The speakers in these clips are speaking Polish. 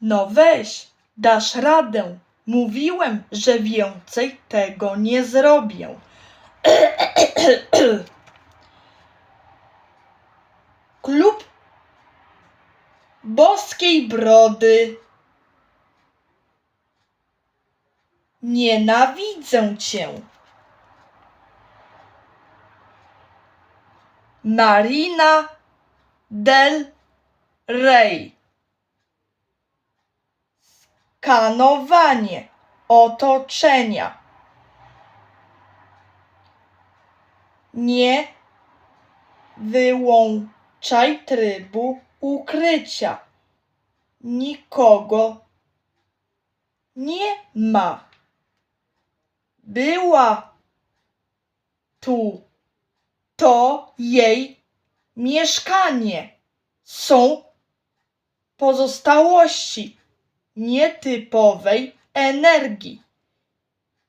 No weź, dasz radę. Mówiłem, że więcej tego nie zrobię. Klub boskiej brody. Nienawidzę cię. Marina del Rey. Kanowanie otoczenia. Nie wyłączaj trybu ukrycia. Nikogo nie ma. Była tu. To jej mieszkanie. Są pozostałości nietypowej energii.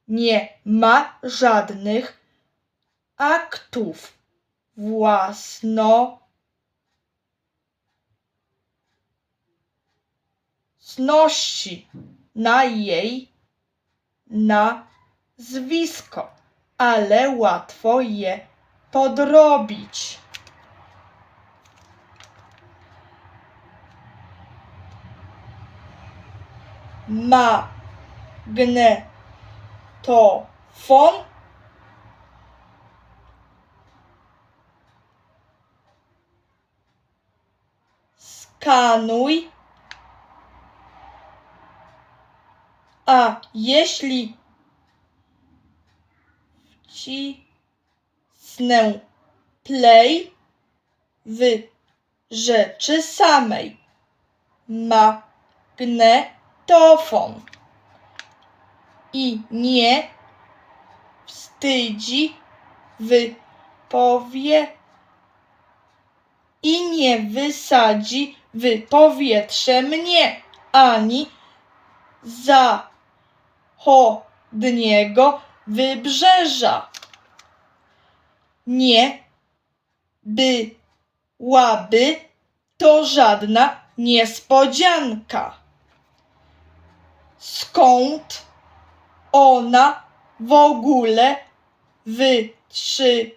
Nie ma żadnych aktów własno zności na jej nazwisko, ale łatwo je podrobić. Magnetofon skanuj. A jeśli wcisnę play w rzeczy samej magnetofon i nie wstydzi wypowie i nie wysadzi w powietrze mnie ani zachodniego wybrzeża. Nie byłaby to żadna niespodzianka. Skąd ona w ogóle wytrzy,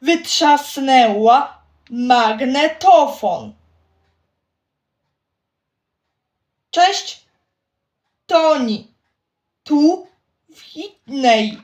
wytrzasnęła magnetofon? Cześć, Toni. Tu w innej